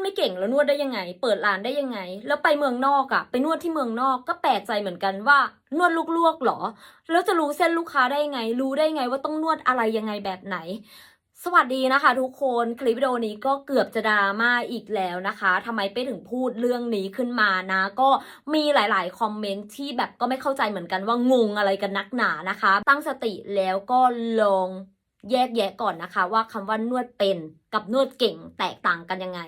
ดไม่เก่งแล้วนวดได้ยังไง เปิดร้านได้ยังไง แล้วไปเมืองนอกอะไปนวดที่เมืองนอกก็แปลกใจเหมือนกันว่านวดลวกหรอ แล้วจะรู้เส้นลูกค้าได้ยังไง รู้ได้ไงว่าต้องนวดอะไรยังไงแบบไหน สวัสดีนะคะทุกคนคลิปวิดีโอนี้ก็เกือบจะดราม่าอีกแล้วนะคะทำไมไปถึงพูดเรื่องนี้ขึ้นมานะ ก็มีหลาย ๆ คอมเมนต์ที่แบบก็ไม่เข้าใจเหมือนกันว่างงอะไรกันนักหนานะคะ ตั้งสติแล้วก็ลอง แยกแยะก่อนนะคะ ว่าคำว่านวดเป็นกับนวดเก่งแตกต่างกันยังไง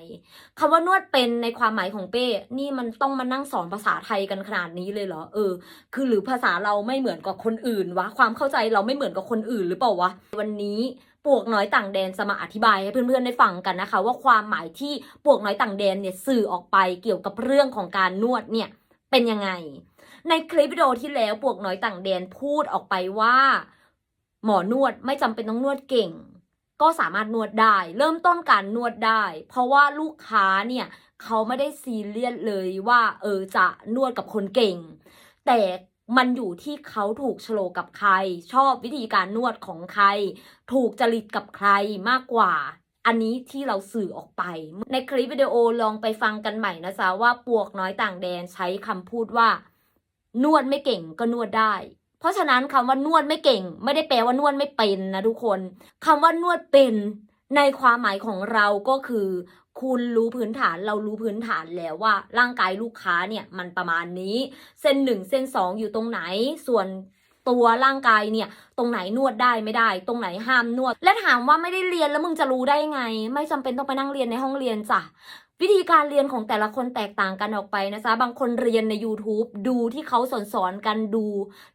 คำว่านวดเป็นในความหมายของเป้ นี่มันต้องมานั่งสอนภาษาไทยกันขนาดนี้เลยเหรอเออ คือหรือภาษาเราไม่เหมือนกับคนอื่นวะความเข้าใจเราไม่เหมือนกับคนอื่นหรือเปล่าวะวันนี้ปวกน้อยต่างแดนจะมาอธิบายให้เพื่อนๆได้ฟังกันนะคะ ว่าความหมายที่ปวกน้อยต่างแดนเนี่ยสื่อออกไปเกี่ยวกับเรื่องของการนวดเนี่ยเป็นยังไง ในคลิปวิดีโอที่แล้วปวกน้อยต่างแดนพูดออกไปว่า หมอนวดไม่จำเป็นต้องนวดเก่ง ก็สามารถนวดได้ เริ่มต้นการนวดได้ เพราะว่าลูกค้าเนี่ยเขาไม่ได้ซีเรียสเลยว่า เออจะนวดกับคนเก่ง แต่มันอยู่ที่เขาถูกโฉลกับใคร ชอบวิธีการนวดของใคร ถูกจริตกับใครมากกว่า อันนี้ที่เราสื่อออกไป ในคลิปวิดีโอลองไปฟังกันใหม่นะจ๊ะว่าปวกน้อยต่างแดนใช้คำพูดว่า นวดไม่เก่งก็นวดได้ เพราะฉะนั้นคำว่านวดไม่เก่ง ไม่ได้แปลว่านวดไม่เป็นนะทุกคนคำว่านวดเป็นในความหมายของเราก็คือ คุณรู้พื้นฐานเรารู้พื้นฐานแล้วว่า ร่างกายลูกค้าเนี่ยมันประมาณนี้ เส้นหนึ่งเส้นสองอยู่ตรงไหนส่วน ตัวร่างกายเนี่ย ตรงไหนนวดได้ไม่ได้ ตรงไหนห้ามนวด และถามว่าไม่ได้เรียนแล้วมึงจะรู้ได้ไง ไม่จำเป็นต้องไปนั่งเรียนในห้องเรียนจ้ะวิธีการเรียนของแต่ละคนแตกต่างกันออกไปนะจ๊ะ บางคนเรียนใน YouTube ดูที่เขาสอนสอนกันดู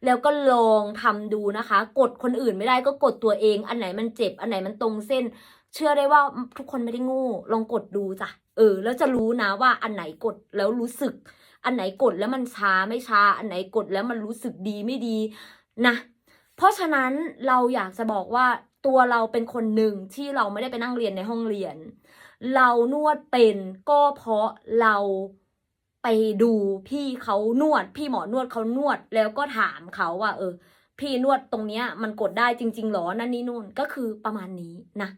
แล้วก็ลองทำดูนะคะ กดคนอื่นไม่ได้ก็กดตัวเอง อันไหนมันเจ็บ อันไหนมันตรงเส้น เชื่อได้ว่าทุกคนไม่ได้ง่ลองกดดูจ้ะ เออ แล้วจะรู้นะว่าอันไหนกดแล้วรู้สึก อันไหนกดแล้วมันช้าไม่ช้า อันไหนกดแล้วมันรู้สึกดีไม่ดี นะ เพราะฉะนั้นเราอยากจะบอกว่าตัวเราเป็นคนหนึ่งที่เราไม่ได้ไปนั่งเรียนในห้องเรียน เรานวดเป็นก็เพราะเราไปดูพี่เขานวด พี่หมอนวดเขานวดแล้วก็ถามเขาว่า เออ พี่นวดตรงเนี้ย มันกดได้จริง ๆหรอนั่นนี่นู่นก็คือประมาณนี้นะ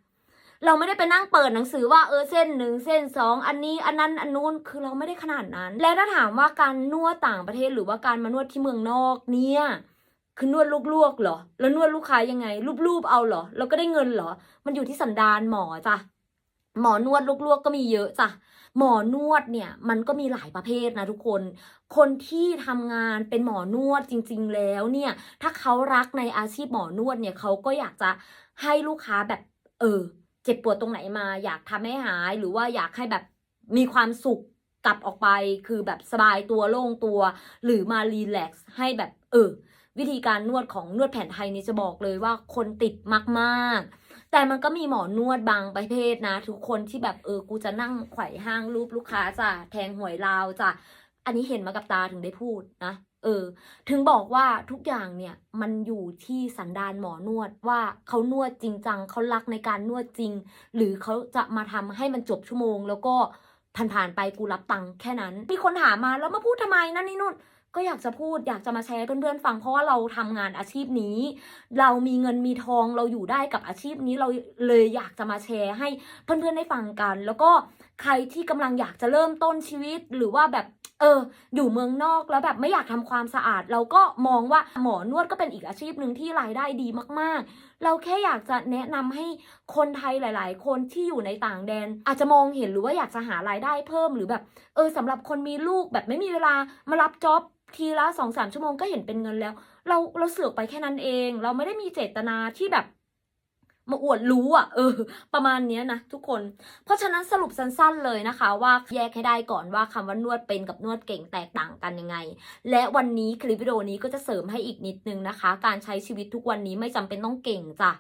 เราไม่ได้ไปนั่งเปิดหนังสือว่าเออเส้นหนึ่งเส้นสองอันนี้อันนั้นอันนู้นคือเราไม่ได้ขนาดนั้น และถ้าถามว่าการนวดต่างประเทศหรือว่าการมานวดที่เมืองนอกเนี่ย คือนวดลวกๆเหรอ แล้วนวดลูกค้ายังไง รูปๆเอาเหรอ แล้วก็ได้เงินเหรอ มันอยู่ที่สันดานหมอจ้ะ หมอนวดลวกๆก็มีเยอะจ้ะ หมอนวดเนี่ยมันก็มีหลายประเภทนะทุกคน คนที่ทำงานเป็นหมอนวดจริง ๆ แล้วเนี่ย ถ้าเขารักในอาชีพหมอนวดเนี่ยเขาก็อยากจะให้ลูกค้าแบบ เออ เจ็บปวดตรงไหนมา อยากทำให้หาย หรือว่าอยากให้แบบมีความสุขกลับออกไป คือแบบสบายตัวโล่งตัว หรือมารีแลกซ์ให้แบบ เออ วิธีการนวดของนวดแผนไทยนี่จะบอกเลยว่าคนติดมากๆ แต่มันก็มีหมอนวดบางประเภทนะ ทุกคนที่แบบเออกูจะนั่งไขว่ห้างรูปลูกค้าจ้ะแทงหวยลาวจ้ะอันนี้เห็นมากับตาถึงได้พูดนะเออ ถึงบอกว่าทุกอย่างเนี่ยมันอยู่ที่สันดานหมอนวดว่าเขานวดจริงจังเขารักในการนวดจริง หรือเขาจะมาทำให้มันจบชั่วโมง แล้วก็ผ่านๆไปกูรับตังค์แค่นั้น มีคนถามมาแล้วมาพูดทำไมนั่นนี่นู่น ก็อยากจะพูดอยากจะมาแชร์เพื่อนๆฟังเพราะว่าเราทำงานอาชีพนี้ เรามีเงินมีทองเราอยู่ได้กับอาชีพนี้เราเลยอยากจะมาแชร์ให้เพื่อนๆได้ฟังกัน แล้วก็ใครที่กำลังอยากจะเริ่มต้นชีวิตหรือว่าแบบเอออยู่เมืองนอกแล้วแบบไม่อยากทำความสะอาด เราก็มองว่าหมอนวดก็เป็นอีกอาชีพหนึ่งที่รายได้ดีมากๆ เราแค่อยากจะแนะนำให้คนไทยหลาย ๆ คนที่อยู่ในต่างแดน อาจจะมองเห็นหรือว่าอยากจะหารายได้เพิ่มหรือแบบเออสำหรับคนมีลูกแบบไม่มีเวลามารับจ็อบทีละสองสามชั่วโมงก็เห็นเป็นเงินแล้ว เราเราเสือกไปแค่นั้นเอง เราไม่ได้มีเจตนาที่แบบ มาอวดรู้อะเออ ประมาณเนี้ยนะทุกคน เพราะฉะนั้นสรุปสั้นๆเลยนะคะ ว่าแยกให้ได้ก่อนว่าคำว่านวดเป็นกับนวดเก่งแตกต่างกันยังไง และวันนี้คลิปวิดีโอนี้ก็จะเสริมให้อีกนิดนึงนะคะ การใช้ชีวิตทุกวันนี้ไม่จำเป็นต้องเก่งจ้ะ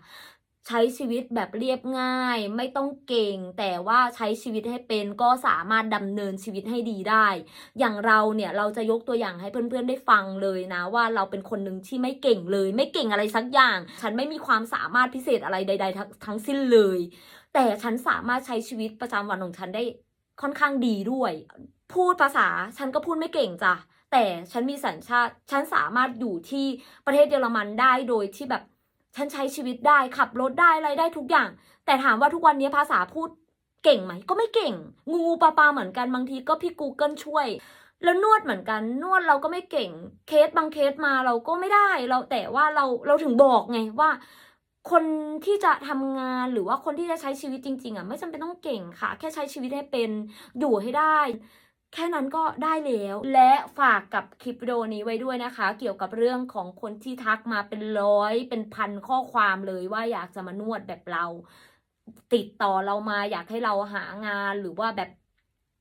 ใช้ชีวิตแบบเรียบง่าย ไม่ต้องเก่ง แต่ว่าใช้ชีวิตให้เป็นก็สามารถดำเนินชีวิตให้ดีได้ อย่างเราเนี่ยเราจะยกตัวอย่างให้เพื่อนๆได้ฟังเลยนะ ว่าเราเป็นคนหนึ่งที่ไม่เก่งเลย ไม่เก่งอะไรสักอย่าง ฉันไม่มีความสามารถพิเศษอะไรใด ๆ ทั้งทั้งสิ้นเลย แต่ฉันสามารถใช้ชีวิตประจำวันของฉันได้ค่อนข้างดีด้วย พูดภาษาฉันก็พูดไม่เก่งจ้ะแต่ฉันมีสัญชาติฉันสามารถอยู่ที่ประเทศเยอรมันได้โดยที่แบบ ฉันใช้ชีวิตได้ขับรถได้อะไรได้ทุกอย่าง แต่ถามว่าทุกวันนี้ภาษาพูดเก่งไหมก็ไม่เก่ง งูปลาปลาเหมือนกันบางทีก็พี่ Google ช่วย แล้วนวดเหมือนกันนวดเราก็ไม่เก่ง เคสบางเคสมาเราก็ไม่ได้เราแต่ว่าเราเราถึงบอกไงว่า คนที่จะทำงานหรือว่าคนที่จะใช้ชีวิตจริง ๆอะไม่จำเป็นต้องเก่งค่ะ แค่ใช้ชีวิตให้เป็นอยู่ให้ได้ แค่นั้นก็ได้แล้ว และฝากกับคลิปวิดีโอนี้ไว้ด้วยนะคะ เกี่ยวกับเรื่องของคนที่ทักมาเป็นร้อยเป็นพันข้อความเลยว่าอยากจะมานวดแบบเรา ติดต่อเรามาอยากให้เราหางานหรือว่าแบบ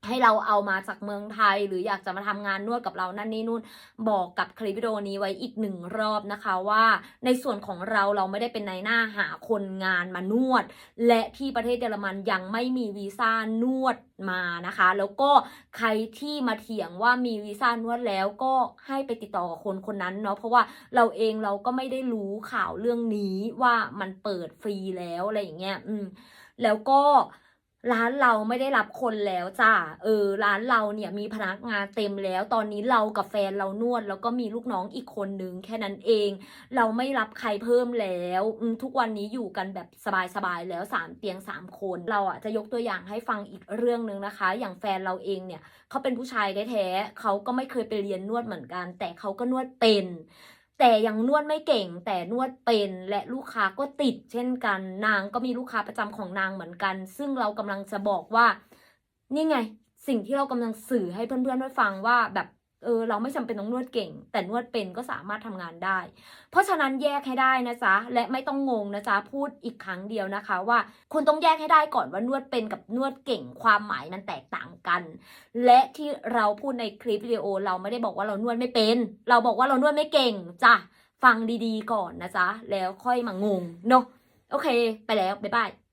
ให้เราเอามาจากเมืองไทย หรืออยากจะมาทำงานนวดกับเรานั่นนี่นู่นบอกกับคลิปวิดีโอนี้ไว้อีกหนึ่งรอบนะคะว่าในส่วนของเราเราไม่ได้เป็นนายหน้าหาคนงานมานวด และที่ประเทศเยอรมันยังไม่มีวีซ่านวดมานะคะ แล้วก็ใครที่มาเถียงว่ามีวีซ่านวดแล้วก็ให้ไปติดต่อกับคนคนนั้นเนาะเพราะว่าเราเองเราก็ไม่ได้รู้ข่าวเรื่องนี้ว่ามันเปิดฟรีแล้วอะไรอย่างเงี้ยอืมแล้วก็ ร้านเราไม่ได้รับคนแล้วจ้าเออ ร้านเราเนี่ยมีพนักงานเต็มแล้ว ตอนนี้เรากับแฟนเรานวด แล้วก็มีลูกน้องอีกคนนึงแค่นั้นเอง เราไม่รับใครเพิ่มแล้วทุกวันนี้อยู่กันแบบสบายๆแล้วสามเตียงสามคน เราอะจะยกตัวอย่างให้ฟังอีกเรื่องหนึ่งนะคะ อย่างแฟนเราเองเนี่ยเขาเป็นผู้ชายแท้ๆเขาก็ไม่เคยไปเรียนนวดเหมือนกัน แต่เขาก็นวดเป็น แต่ยังนวดไม่เก่งแต่นวดเป็นและลูกค้าก็ติด เช่นกันนางก็มีลูกค้าประจำของนางเหมือนกัน ซึ่งเรากำลังจะบอกว่า นี่ไง สิ่งที่เรากำลังสื่อให้เพื่อนๆได้ฟังว่าแบบ เออเราไม่จำเป็นต้องนวดเก่ง แต่นวดเป็นก็สามารถทำงานได้ เพราะฉะนั้นแยกให้ได้นะจ๊ะและไม่ต้องงงนะจ๊ะพูดอีกครั้งเดียวนะคะ ว่าคุณต้องแยกให้ได้ก่อนว่านวดเป็นกับนวดเก่งความหมายมันแตกต่างกัน และที่เราพูดในคลิปวิดีโอ เราไม่ได้บอกว่าเรานวดไม่เป็น เราบอกว่าเรานวดไม่เก่งจ้ะฟังดีๆก่อนนะจ๊ะแล้วค่อยมางงเนาะโอเค ไปแล้วบ๊ายบาย